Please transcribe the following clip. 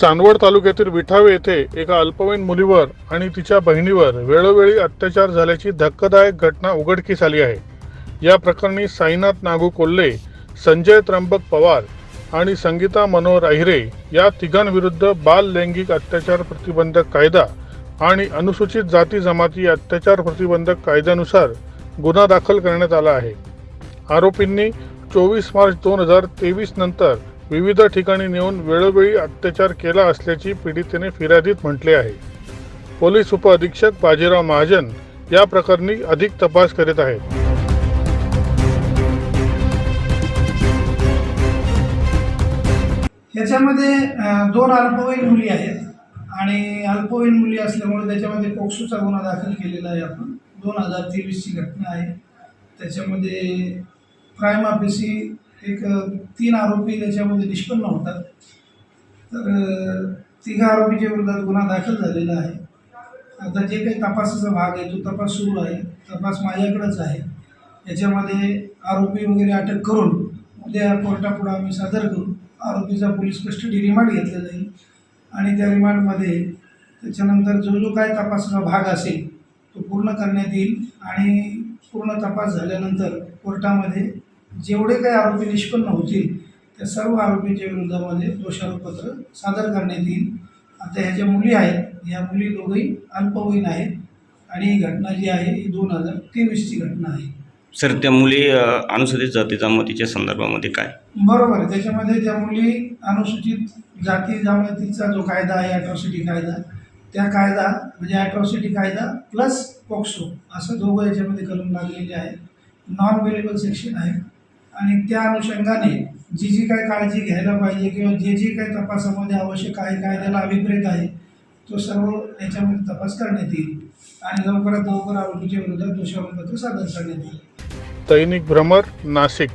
चांदवड तालुक्यातील विठावे येथे एका अल्पवयीन मुलीवर आणि तिच्या बहिणीवर वेळोवेळी अत्याचार झाल्याची धक्कादायक घटना उघडकीस आली आहे. या प्रकरणी साईनाथ नागू कोल्हे संजय त्र्यंबक पवार आणि संगीता मनोहर अहिरे या तिघांविरुद्ध बाल लैंगिक अत्याचार प्रतिबंधक कायदा आणि अनुसूचित जाती जमाती अत्याचार प्रतिबंधक कायद्यानुसार गुन्हा दाखल करण्यात आला आहे. आरोपींनी चोवीस मार्च दोन हजार तेवीस नंतर विविध ठिकाणी नेऊन वेळोवेळी अत्याचार केला असल्याची पीडितेने फिर्यादीत म्हटले आहे. पोलीस उपअधीक्षक बाजीराव महाजन या प्रकरणी अधिक तपास करीत आहेत. याच्यामध्ये दोन अल्पवयीन मुली आहेत आणि अल्पवयीन मुली असल्यामुळे त्याच्यामध्ये पोक्सोचा गुन्हा दाखल केलेला आहे आपण. दोन हजार तेवीसची घटना आहे. त्याच्यामध्ये क्राईम ऑफिसी एक तीन आरोपी त्याच्यामध्ये निष्पन्न होतात. तर तिघा आरोपीच्या विरोधात गुन्हा दाखल झालेला आहे. आता जे काही तपासाचा भाग आहे तो तपास सुरू आहे. तपास माझ्याकडंच आहे. याच्यामध्ये आरोपी वगैरे अटक करून उद्या कोर्टापुढं आम्ही सादर करू. आरोपीचा पोलीस कस्टडी रिमांड घेतला जाईल. आणि त्या रिमांडमध्ये त्याच्यानंतर जो जो काय तपासाचा भाग असेल तो पूर्ण करण्यात येईल. आणि पूर्ण तपास झाल्यानंतर कोर्टामध्ये जेवढे काही आरोपी निष्पन्न होतील त्या सर्व आरोपींच्या विरोधामध्ये दोषारोपपत्र सादर करण्यात येईल. आता ह्या ज्या मुली आहेत ह्या मुली दोघंही अल्पवयीन आहेत आणि ही घटना जी आहे ही दोन हजार तेवीसची घटना आहे. सर त्या मुली अनुसूचित जाती जमातीच्या संदर्भामध्ये काय? बरोबर आहे. त्याच्यामध्ये ज्या मुली अनुसूचित जाती जमातीचा जो कायदा आहे ॲट्रॉसिटी कायदा त्या कायदा म्हणजे ॲट्रॉसिटी कायदा प्लस पॉक्सो असं दोघं याच्यामध्ये कलम लागलेले आहेत. नॉन वेलेबल सेक्शन आहे. आणि त्या अनुषंगाने जी जी काय काळजी घ्यायला पाहिजे किंवा जे जे काही तपासामध्ये आवश्यक आहे कायद्याला अभिप्रेत आहे तो सर्व याच्यामध्ये तपास करण्यात येईल. आणि लवकरात लवकर आरोपीच्या विरोधात दोषारोपपत्र सादर करण्यात येईल. दैनिक भ्रमर नाशिक.